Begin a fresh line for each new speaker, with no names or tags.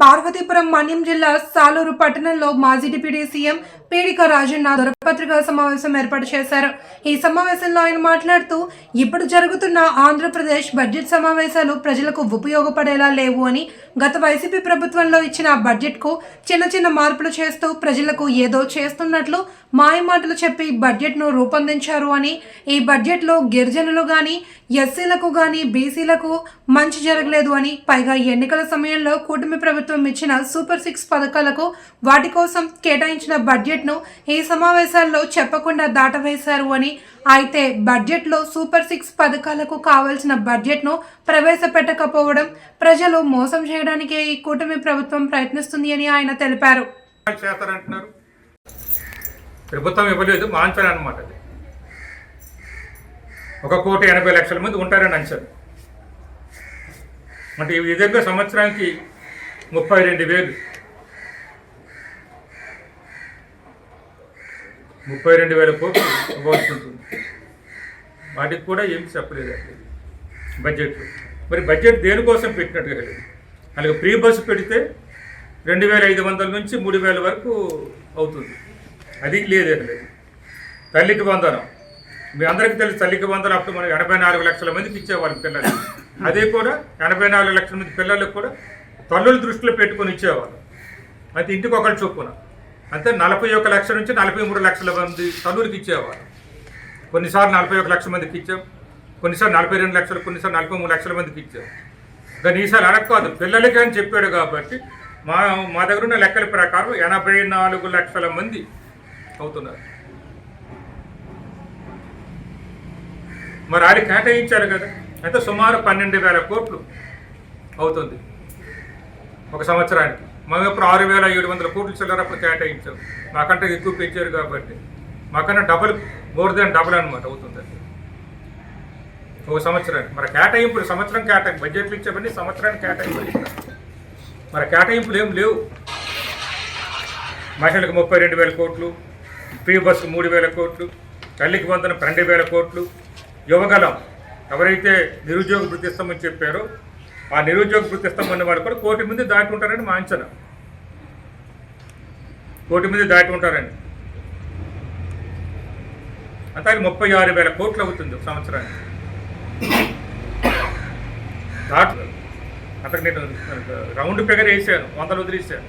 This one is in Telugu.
పార్వతీపురం మన్యం జిల్లా సాలూరు పట్టణంలో మాజీ డిప్యూటీ సీఎం పీడిక రాజన్న పత్రికా సమావేశం ఏర్పాటు చేశారు. ఈ సమావేశంలో ఆయన మాట్లాడుతూ ఇప్పుడు జరుగుతున్న ఆంధ్రప్రదేశ్ బడ్జెట్ సమావేశాలు ప్రజలకు ఉపయోగపడేలా లేవు అని గత వైసీపీ ప్రభుత్వంలో ఇచ్చిన బడ్జెట్కు చిన్న చిన్న మార్పులు చేస్తూ ప్రజలకు ఏదో చేస్తున్నట్లు మాయమాటలు చెప్పి బడ్జెట్ను రూపొందించారు అని ఈ బడ్జెట్లో గిరిజనులు కానీ ఎస్సీలకు కానీ బీసీలకు మంచి జరగలేదు అని పైగా ఎన్నికల సమయంలో కూటమి ప్రభుత్వం ఇచ్చిన సూపర్ సిక్స్ పథకాలకు వాటి కోసం కేటాయించిన బడ్జెట్ను ఈ సమావేశం సమావేశాల్లో చెప్పకుండా దాటవేశారు అని అయితే బడ్జెట్లో సూపర్ సిక్స్ పథకాలకు కావాల్సిన బడ్జెట్ను ప్రవేశపెట్టకపోవడం ప్రజలు మోసం చేయడానికే ఈ కూటమి ప్రభుత్వం ప్రయత్నిస్తుంది అని ఆయన తెలిపారు.
ప్రభుత్వం ఇవ్వలేదు మాంచాలి అనమాట అది. ఒక కోటి ఎనభై లక్షల మంది ఉంటారని అంచనా అంటే ఈ విధంగా సంవత్సరానికి ముప్పై రెండు వేలు ముప్పై రెండు వేల కోట్లు ఇవ్వాల్సి ఉంటుంది. వాటికి కూడా ఏం చెప్పలేదు అండి మరి బడ్జెట్ దేనికోసం పెట్టినట్టుగా లేదు. అలాగే ప్రీ బస్సు పెడితే రెండు వేల ఐదు వందల నుంచి మూడు వేల వరకు అవుతుంది. అది లేదు లేదు తల్లికి వందనం. మీ అందరికీ తెలుసు తల్లికి వందనం అప్పుడు మనం ఎనభై నాలుగు లక్షల మందికి ఇచ్చేవాళ్ళం పిల్లలు. అదే కూడా ఎనభై నాలుగు లక్షల మంది పిల్లలకు కూడా తల్లుల దృష్టిలో పెట్టుకొని ఇచ్చేవాళ్ళం. అయితే ఇంటికి ఒకళ్ళు చొప్పున. అంటే నలభై ఒక లక్షల నుంచి నలభై మూడు లక్షల మంది తల్లులకి ఇచ్చేవారు. కొన్నిసార్లు నలభై ఒక లక్షల మందికి ఇచ్చాం. కొన్నిసార్లు నలభై రెండు లక్షలు కొన్నిసార్లు నలభై మూడు లక్షల మందికి ఇచ్చాం. కానీ ఈసారి అలా కాదు పిల్లలకి అని చెప్పాడు కాబట్టి మా మా దగ్గర ఉన్న లెక్కల ప్రకారం ఎనభై నాలుగు లక్షల మంది అవుతున్నారు. మరి అది కేటాయించారు కదా. అయితే సుమారు పన్నెండు వేల కోట్లు అవుతుంది ఒక సంవత్సరానికి. మేము ఇప్పుడు ఆరు వేల ఏడు వందల కోట్లు చిల్లర అప్పుడు కేటాయించాం. మాకంటే ఎక్కువ పెంచారు కాబట్టి. మాకన్నా డబుల్ మోర్ దాన్ డబుల్ అనమాట అవుతుంది ఒక సంవత్సరానికి. మరి కేటాయింపులు సంవత్సరం కేటాయింపు బడ్జెట్లు ఇచ్చేవన్నీ సంవత్సరానికి కేటాయింపులు. ఇస్తారు మరి కేటాయింపులు ఏం లేవు. మహిళలకు ముప్పై రెండు వేల కోట్లు ఫ్రీ బస్సు మూడు వేల కోట్లు తల్లికి వందన పన్నెండు వేల కోట్లు. యువగలం ఎవరైతే నిరుద్యోగ వృత్తిస్తామని చెప్పారో ఆ నిరుద్యోగ వృత్తిస్తాం వాళ్ళు కూడా కోటి మంది దాటి ఉంటారని మా అంచనా. కోటి మంది దాటి ఉంటారండి. అంతే ముప్పై ఆరు వేల కోట్లు అవుతుంది ఒక సంవత్సరానికి. దాటు అతను నేను రౌండ్ ఫిగర్ వేసాను వందలు వదిలేసాను.